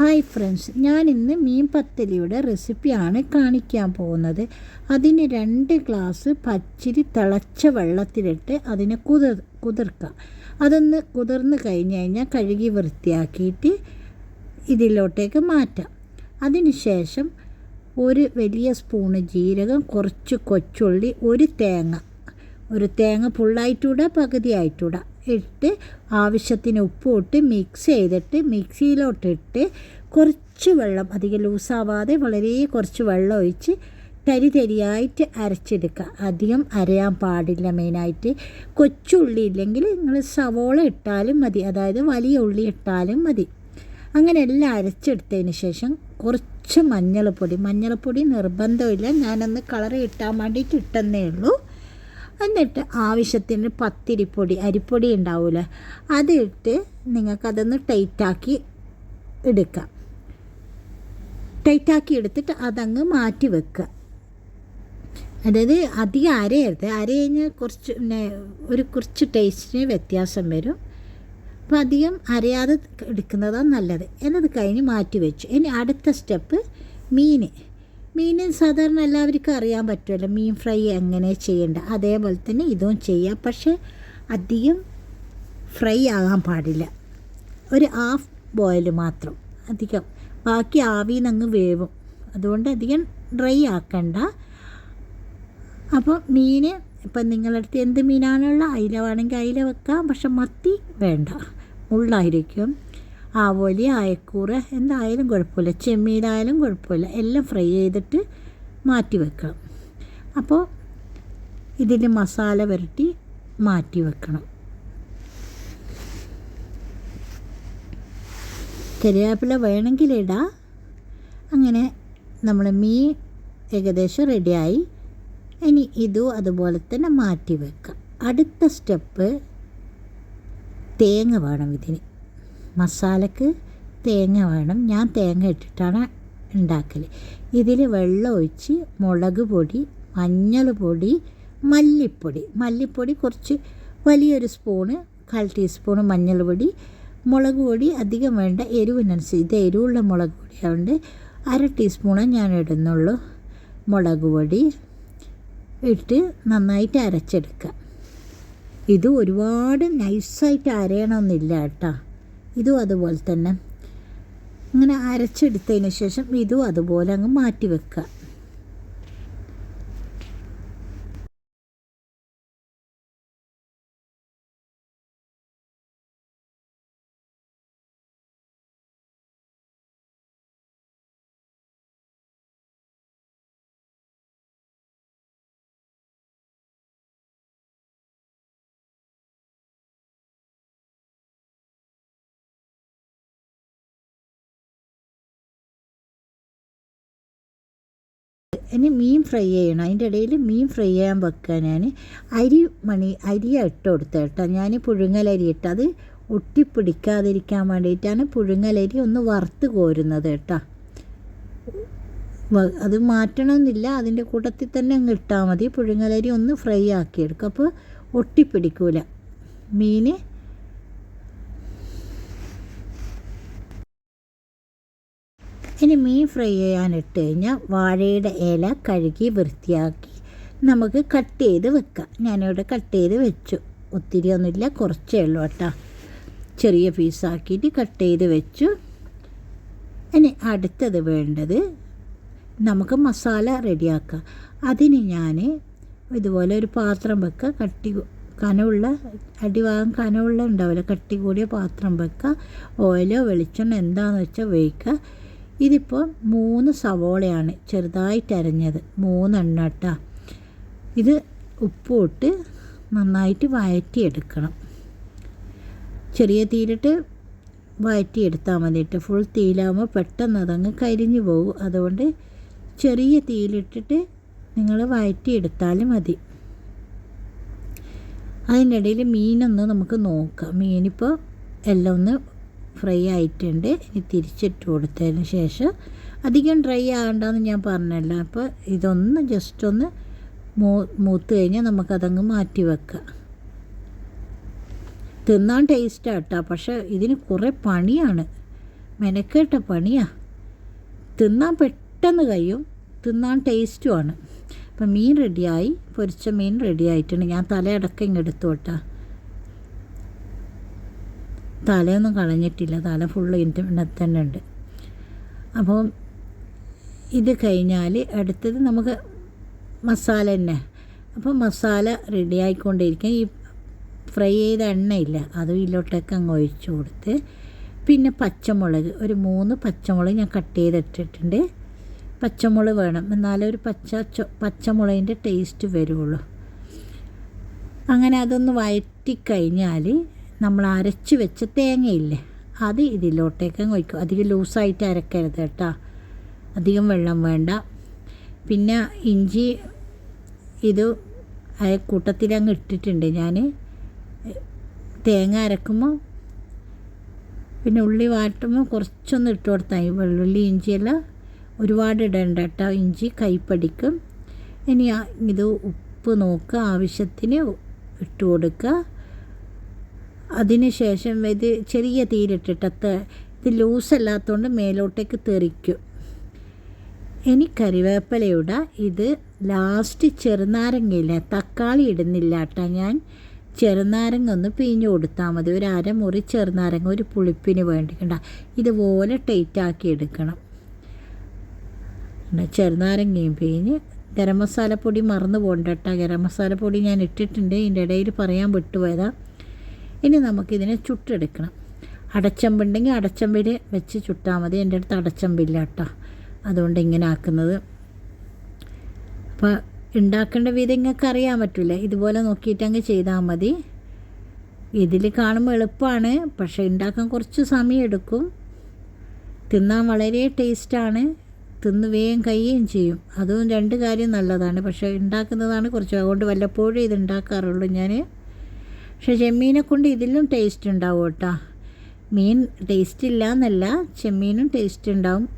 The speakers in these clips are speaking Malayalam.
ഹായ് ഫ്രണ്ട്സ് ഞാൻ ഇന്ന് മീൻ പത്തലിയുടെ റെസിപ്പിയാണ് കാണിക്കാൻ പോകുന്നത്. അതിന് രണ്ട് ഗ്ലാസ് പച്ചിരി തിളച്ച വെള്ളത്തിലിട്ട് അതിനെ കുതിർ കുതിർക്കുക അതൊന്ന് കുതിർന്ന് കഴിഞ്ഞ് കഴിഞ്ഞാൽ കഴുകി വൃത്തിയാക്കിയിട്ട് ഇതിലോട്ടേക്ക് മാറ്റാം. അതിനുശേഷം ഒരു വലിയ സ്പൂണ് ജീരകം കുറച്ച് കൊച്ചുള്ളി ഒരു തേങ്ങ. ഒരു തേങ്ങ ഫുള്ളായിട്ടൂടെ പകുതിയായിട്ടൂടെ ഇട്ട് ആവശ്യത്തിന് ഉപ്പ് ഇട്ട് മിക്സ് ചെയ്തിട്ട് മിക്സിയിലോട്ടിട്ട് കുറച്ച് വെള്ളം അധികം ലൂസാവാതെ വളരെ കുറച്ച് വെള്ളം ഒഴിച്ച് തരി തരിയായിട്ട് അരച്ചെടുക്കുക. അധികം അരയാൻ പാടില്ല മെയിനായിട്ട് കൊച്ചുള്ളി ഇല്ലെങ്കിൽ നിങ്ങൾ സവോള ഇട്ടാലും മതി. അതായത് വലിയ ഉള്ളി ഇട്ടാലും മതി. അങ്ങനെ എല്ലാം അരച്ചെടുത്തതിന് ശേഷം കുറച്ച് മഞ്ഞൾപ്പൊടി. മഞ്ഞൾപ്പൊടി നിർബന്ധമില്ല. ഞാനൊന്ന് കളർ കിട്ടാൻ വേണ്ടിയിട്ട് ഇട്ടെന്നേ ഉള്ളൂ. എന്നിട്ട് ആവശ്യത്തിന് പത്തിരിപ്പൊടി അരിപ്പൊടി ഉണ്ടാവില്ല അതിട്ട് നിങ്ങൾക്കതൊന്ന് ടൈറ്റാക്കി എടുക്കാം ടൈറ്റാക്കി എടുത്തിട്ട് അതങ്ങ് മാറ്റി വെക്കുക. അതായത് അധികം അരയരുത്. അര കഴിഞ്ഞാൽ കുറച്ച് പിന്നെ ഒരു കുറച്ച് ടേസ്റ്റിന് വ്യത്യാസം വരും. അപ്പോൾ അധികം അരയാതെ എടുക്കുന്നതാണ് നല്ലത്. എന്നത് കഴിഞ്ഞ് മാറ്റി വെച്ചു. ഇനി അടുത്ത സ്റ്റെപ്പ് മീൻ. മീൻ സാധാരണ എല്ലാവർക്കും അറിയാൻ പറ്റുമല്ലോ. മീൻ ഫ്രൈ എങ്ങനെ ചെയ്യേണ്ട അതേപോലെ തന്നെ ഇതും ചെയ്യാം. പക്ഷേ അധികം ഫ്രൈ ആകാൻ പാടില്ല. ഒരു ഹാഫ് ബോയിൽ മാത്രം അധികം. ബാക്കി ആവിയിൽ നിന്ന് വേവും. അതുകൊണ്ട് അധികം ഡ്രൈ ആക്കണ്ട. അപ്പോൾ മീൻ ഇപ്പം നിങ്ങളടുത്ത് എന്ത് മീനാണുള്ള അയില വേണമെങ്കിൽ അയില വെക്കാം. പക്ഷെ മത്തി വേണ്ട. മുള്ളായിരിക്കും ആവോലി ആയക്കൂറ് എന്തായാലും കുഴപ്പമില്ല. ചെമ്മീനായാലും കുഴപ്പമില്ല. എല്ലാം ഫ്രൈ ചെയ്തിട്ട് മാറ്റി വെക്കണം. അപ്പോൾ ഇതിൽ മസാല പുരട്ടി മാറ്റി വെക്കണം. കരിയാപ്പില വേണമെങ്കിൽ ഇടാം. അങ്ങനെ നമ്മൾ മീൻ ഏകദേശം റെഡിയായി. ഇനി ഇതും അതുപോലെ തന്നെ മാറ്റി വെക്കാം. അടുത്ത സ്റ്റെപ്പ് തേങ്ങ വേണം ഇതിന്. മസാലക്ക് തേങ്ങ വേണം. ഞാൻ തേങ്ങ ഇട്ടിട്ടാണ് ഉണ്ടാക്കൽ ഇതിൽ വെള്ളം ഒഴിച്ച് മുളക് പൊടി മഞ്ഞൾ പൊടി മല്ലിപ്പൊടി. മല്ലിപ്പൊടി കുറച്ച് വലിയൊരു സ്പൂണ് കാൽ ടീസ്പൂൺ മഞ്ഞൾ പൊടി. മുളക് പൊടി അധികം വേണ്ട എരിവിനനുസരിച്ച്. ഇത് എരിവുള്ള മുളക് പൊടിയായതുകൊണ്ട് അര ടീസ്പൂണേ ഞാൻ ഇടുന്നുള്ളൂ. മുളക് പൊടി ഇട്ട് നന്നായിട്ട് അരച്ചെടുക്കുക. ഇത് ഒരുപാട് നൈസായിട്ട് അരയണമെന്നില്ല കേട്ടോ. ഇതും അതുപോലെ തന്നെ. അങ്ങനെ അരച്ചെടുത്തതിന് ശേഷം ഇതും അതുപോലെ അങ്ങ് മാറ്റി വെക്കുക. ഇനി മീൻ ഫ്രൈ ചെയ്യണം. അതിന്റെ ഇടയിൽ മീൻ ഫ്രൈ ചെയ്യാൻ വെക്കുക ഞാൻ അരി മണി അരി ഇട്ട് കൊടുത്ത കേട്ടോ. ഞാൻ പുഴുങ്ങലരി ഇട്ട് അത് ഒട്ടിപ്പിടിക്കാതിരിക്കാൻ വേണ്ടിയിട്ടാണ് പുഴുങ്ങലരി ഒന്ന് വറുത്ത് കോരുന്നത് കേട്ടോ. അത് മാറ്റണമെന്നില്ല. അതിന്റെ കൂട്ടത്തിൽ തന്നെ അങ്ങ് ഇട്ടാൽ മതി. പുഴുങ്ങലരി ഒന്ന് ഫ്രൈ ആക്കിയെടുക്കും അപ്പോൾ ഒട്ടിപ്പിടിക്കൂല മീൻ ഇനി മീൻ ഫ്രൈ ചെയ്യാനിട്ട് കഴിഞ്ഞാൽ വാഴയുടെ ഇല കഴുകി വൃത്തിയാക്കി നമുക്ക് കട്ട് ചെയ്ത് വെക്കാം. ഞാനിവിടെ കട്ട് ചെയ്ത് വെച്ചു. ഒത്തിരി ഒന്നുമില്ല കുറച്ചേ ഉള്ളൂ കേട്ടോ. ചെറിയ പീസാക്കിയിട്ട് കട്ട് ചെയ്ത് വെച്ചു. ഇനി അടുത്തത് വേണ്ടത് നമുക്ക് മസാല റെഡിയാക്കാം. അതിന് ഞാൻ ഇതുപോലെ ഒരു പാത്രം വെക്കുക കട്ടി കനമുള്ള അടിഭാഗം കനമുള്ള ഉണ്ടാവില്ല കട്ടി കൂടിയ പാത്രം വെക്കുക ഓയിലോ വെളിച്ചെണ്ണ എന്താണെന്ന് വെച്ചാൽ ഉപയോഗിക്കുക ഇതിപ്പോൾ മൂന്ന് സവോളയാണ് ചെറുതായിട്ട് അരഞ്ഞത്. മൂന്നെണ്ണ കേട്ടോ ഇത് ഉപ്പിട്ട് നന്നായിട്ട് വഴറ്റിയെടുക്കണം. ചെറിയ തീരിട്ട് വഴറ്റിയെടുത്താൽ മതിയിട്ട് ഫുൾ തീയിലാകുമ്പോൾ പെട്ടെന്ന് അതങ്ങ് കരിഞ്ഞു പോകും. അതുകൊണ്ട് ചെറിയ തീയിലിട്ടിട്ട് നിങ്ങൾ വഴറ്റിയെടുത്താലും മതി. അതിന്റെ ഇടയിൽ മീനൊന്ന് നമുക്ക് നോക്കാം. മീനിപ്പോൾ എല്ലാം ഒന്ന് ഫ്രൈ ആയിട്ടുണ്ട്. ഇനി തിരിച്ചിട്ട് കൊടുത്തതിന് ശേഷം അധികം ഡ്രൈ ആകണ്ടെന്ന് ഞാൻ പറഞ്ഞല്ലോ. അപ്പോൾ ഇതൊന്ന് ജസ്റ്റ് ഒന്ന് മൂ മൂത്ത് കഴിഞ്ഞാൽ നമുക്കതങ്ങ് മാറ്റി വെക്കാം. തിന്നാൻ ടേസ്റ്റാണ് കേട്ടോ. പക്ഷേ ഇതിന് കുറേ പണിയാണ്. മെനക്കേട്ട പണിയാണ് തിന്നാൻ പെട്ടെന്ന് കഴിയും. തിന്നാൻ ടേസ്റ്റുമാണ് അപ്പം മീൻ റെഡിയായി പൊരിച്ച മീൻ റെഡി ആയിട്ടുണ്ട്. ഞാൻ തലയടക്കം ഇങ്ങ് എടുത്തു കേട്ടാ തലയൊന്നും കളഞ്ഞിട്ടില്ല. തല ഫുള്ള് ഇതിന്റെ തന്നെ ഉണ്ട്. അപ്പോൾ ഇത് കഴിഞ്ഞാൽ അടുത്തത് നമുക്ക് മസാല തന്നെ. അപ്പോൾ മസാല റെഡി ആയിക്കൊണ്ടിരിക്കും ഈ ഫ്രൈ ചെയ്ത എണ്ണയില്ല. അതും ഇതിലോട്ടൊക്കെ അങ്ങ് ഒഴിച്ചു കൊടുത്ത് പിന്നെ പച്ചമുളക്. ഒരു മൂന്ന് പച്ചമുളക് ഞാൻ കട്ട് ചെയ്തിട്ടിട്ടുണ്ട്. പച്ചമുളക് വേണം. എന്നാലേ ഒരു പച്ച പച്ചമുളകിന്റെ ടേസ്റ്റ് വരുള്ളൂ. അങ്ങനെ അതൊന്ന് വഴറ്റി കഴിഞ്ഞാൽ നമ്മൾ അരച്ച് വെച്ച തേങ്ങയില്ലേ അത് ഇതിലോട്ടേക്ക് ഒഴിക്കും. അധികം ലൂസായിട്ട് അരക്കരുത് കേട്ടോ. അധികം വെള്ളം വേണ്ട. പിന്നെ ഇഞ്ചി ഇത് കൂട്ടത്തിൽ അങ്ങ് ഇട്ടിട്ടുണ്ട് ഞാൻ തേങ്ങ അരക്കുമ്പോൾ പിന്നെ ഉള്ളി വാട്ടുമ്പോൾ കുറച്ചൊന്ന് ഇട്ട് കൊടുത്താൽ മതി. വെള്ളുള്ളി ഇഞ്ചിയെല്ലാം ഒരുപാട് ഇടേണ്ട കേട്ടോ. ഇഞ്ചി കൈപ്പടിക്കും. ഇനി ഇത് ഉപ്പ് നോക്കുക. ആവശ്യത്തിന് ഇട്ട് കൊടുക്കുക. അതിന് ശേഷം ഇത് ചെറിയ തീരിട്ടിട്ടത്ത് ഇത് ലൂസല്ലാത്തതുകൊണ്ട് മേലോട്ടേക്ക് തെറിക്കും. ഇനി കറിവേപ്പിലയുടെ ഇത് ലാസ്റ്റ് ചെറുനാരങ്ങയില്ല തക്കാളി ഇടുന്നില്ല കേട്ടോ ഞാൻ. ചെറുനാരങ്ങ ഒന്ന് പിഴിഞ്ഞ് കൊടുത്താൽ മതി. ഒരു അരമുറി ചെറുനാരങ്ങ ഒരു പുളിപ്പിന് വേണ്ടി. കണ്ട ഇതുപോലെ ടൈറ്റാക്കി എടുക്കണം. ചെറുനാരങ്ങയും പിഴിഞ്ഞ് ഗരം മസാലപ്പൊടി മറന്നു പോകണ്ട കേട്ടോ ഗരം മസാലപ്പൊടി ഞാൻ ഇട്ടിട്ടുണ്ട്. ഇതിന്റെ ഇടയിൽ പറയാൻ വിട്ടുപോയതാ. ഇനി നമുക്കിതിനെ ചുട്ടെടുക്കണം. അടച്ചമ്പുണ്ടെങ്കിൽ അടച്ചമ്പിൽ വെച്ച് ചുട്ടാൽ മതി. എന്റെ അടുത്ത് അടച്ചമ്പില്ല കേട്ടോ അതുകൊണ്ട് ഇങ്ങനെ ആക്കുന്നത്. അപ്പോൾ ഉണ്ടാക്കേണ്ട വിധം നിങ്ങൾക്ക് അറിയാൻ പറ്റില്ല ഇതുപോലെ നോക്കിയിട്ട് അങ്ങ് ചെയ്താൽ മതി. ഇതിൽ കാണുമ്പോൾ എളുപ്പമാണ് പക്ഷേ ഉണ്ടാക്കാൻ കുറച്ച് സമയം എടുക്കും. തിന്നാൻ വളരെ ടേസ്റ്റാണ്. തിന്ന് വേഗം കഴിയുകയും ചെയ്യും. അതും രണ്ട് കാര്യം നല്ലതാണ്. പക്ഷേ ഉണ്ടാക്കുന്നതാണ് കുറച്ച്. അതുകൊണ്ട് വല്ലപ്പോഴും ഇത് ഉണ്ടാക്കാറുള്ളൂ ഞാൻ പക്ഷേ ചെമ്മീനെ കൊണ്ട് ഇതിലും ടേസ്റ്റ് ഉണ്ടാവും കേട്ടോ. മീൻ ടേസ്റ്റ് ഇല്ല എന്നല്ല ചെമ്മീനും ടേസ്റ്റ് ഉണ്ടാവും.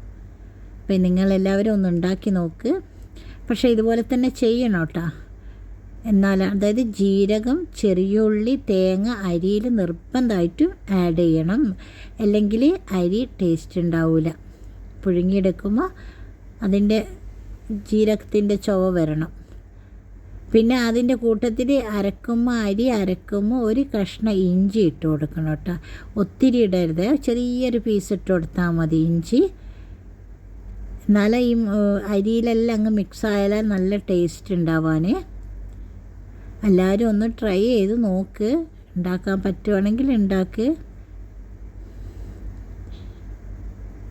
അപ്പം നിങ്ങളെല്ലാവരും ഒന്ന് ഉണ്ടാക്കി നോക്ക്. പക്ഷേ ഇതുപോലെ തന്നെ ചെയ്യണം കേട്ടോ. എന്നാൽ അതായത് ജീരകം ചെറിയ ഉള്ളി തേങ്ങ അരിയിൽ നിർബന്ധമായിട്ടും ആഡ് ചെയ്യണം. അല്ലെങ്കിൽ അരി ടേസ്റ്റ് ഉണ്ടാവില്ല പുഴുങ്ങിയെടുക്കുമ്പോൾ അതിന്റെ ജീരകത്തിന്റെ ചുവ വരണം. പിന്നെ അതിന്റെ കൂട്ടത്തിൽ അരക്കുമ്പോൾ അരി അരക്കുമ്പോൾ ഒരു കഷ്ണം ഇഞ്ചി ഇട്ട് കൊടുക്കണം കേട്ടോ. ഒത്തിരി ഇടരുത്. ചെറിയൊരു പീസ് ഇട്ട് കൊടുത്താൽ മതി ഇഞ്ചി. എന്നാലേ ഈ അരിയിലെല്ലാം അങ്ങ് മിക്സ് ആയാലേ നല്ല ടേസ്റ്റ് ഉണ്ടാവാൻ എല്ലാവരും ഒന്ന് ട്രൈ ചെയ്ത് നോക്ക്. ഉണ്ടാക്കാൻ പറ്റുവാണെങ്കിൽ ഉണ്ടാക്ക്.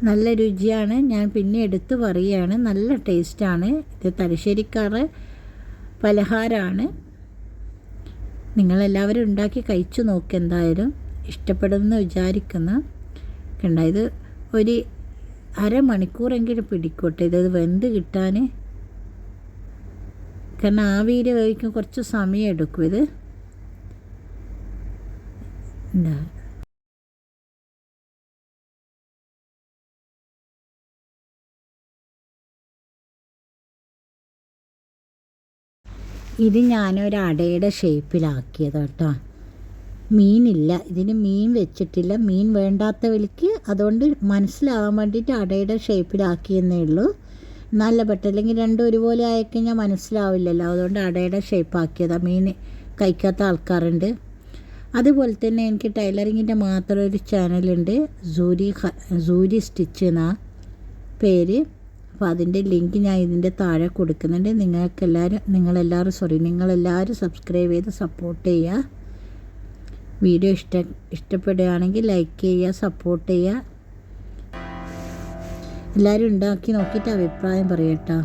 നല്ല രുചിയാണ്. ഞാൻ പിന്നെ എടുത്ത് പറയുകയാണ് നല്ല ടേസ്റ്റാണ് ഇത് തലശ്ശേരിക്കാറ് പലഹാരമാണ് നിങ്ങളെല്ലാവരും ഉണ്ടാക്കി കഴിച്ചു നോക്കി എന്തായാലും. ഇഷ്ടപ്പെടുമെന്ന് വിചാരിക്കുന്നു ഇത് ഒരു അരമണിക്കൂറെങ്കിലും പിടിക്കോട്ടെ ഇത് വെന്ത് കിട്ടാൻ. കാരണം ആവിയിൽ വേവിക്കാൻ കുറച്ച് സമയം എടുക്കും ഇത്. എന്താ ഇത് ഞാനൊരു അടയുടെ ഷേപ്പിലാക്കിയത് കേട്ടോ മീനില്ല. ഇതിന് മീൻ വെച്ചിട്ടില്ല. മീൻ വേണ്ടാത്ത വിളിക്ക് അതുകൊണ്ട് മനസ്സിലാവാൻ വേണ്ടിയിട്ട് അടയുടെ ഷേപ്പിലാക്കിയെന്നേ ഉള്ളൂ. നല്ല പെട്ടല്ലെങ്കിൽ രണ്ടും ഒരുപോലെ ആയിക്കഴിഞ്ഞാൽ മനസ്സിലാവില്ലല്ലോ. അതുകൊണ്ട് അടയുടെ ഷേപ്പാക്കിയതാണ് മീൻ കഴിക്കാത്ത ആൾക്കാരുണ്ട്. അതുപോലെ തന്നെ എനിക്ക് ടൈലറിങ്ങിന്റെ മാത്രം ഒരു ചാനലുണ്ട്. സൂരി സൂരി സ്റ്റിച്ച് എന്നാ പേര്. അപ്പോൾ അതിന്റെ ലിങ്ക് ഞാൻ ഇതിന്റെ താഴെ കൊടുക്കുന്നുണ്ട്. നിങ്ങൾക്കെല്ലാവരും നിങ്ങളെല്ലാവരും സോറി നിങ്ങളെല്ലാവരും സബ്സ്ക്രൈബ് ചെയ്ത് സപ്പോർട്ട് ചെയ്യുക. വീഡിയോ ഇഷ്ട ഇഷ്ടപ്പെടുകയാണെങ്കിൽ ലൈക്ക് ചെയ്യുക സപ്പോർട്ട് ചെയ്യുക. എല്ലാവരും ഉണ്ടാക്കി നോക്കിയിട്ട് അഭിപ്രായം പറയട്ടോ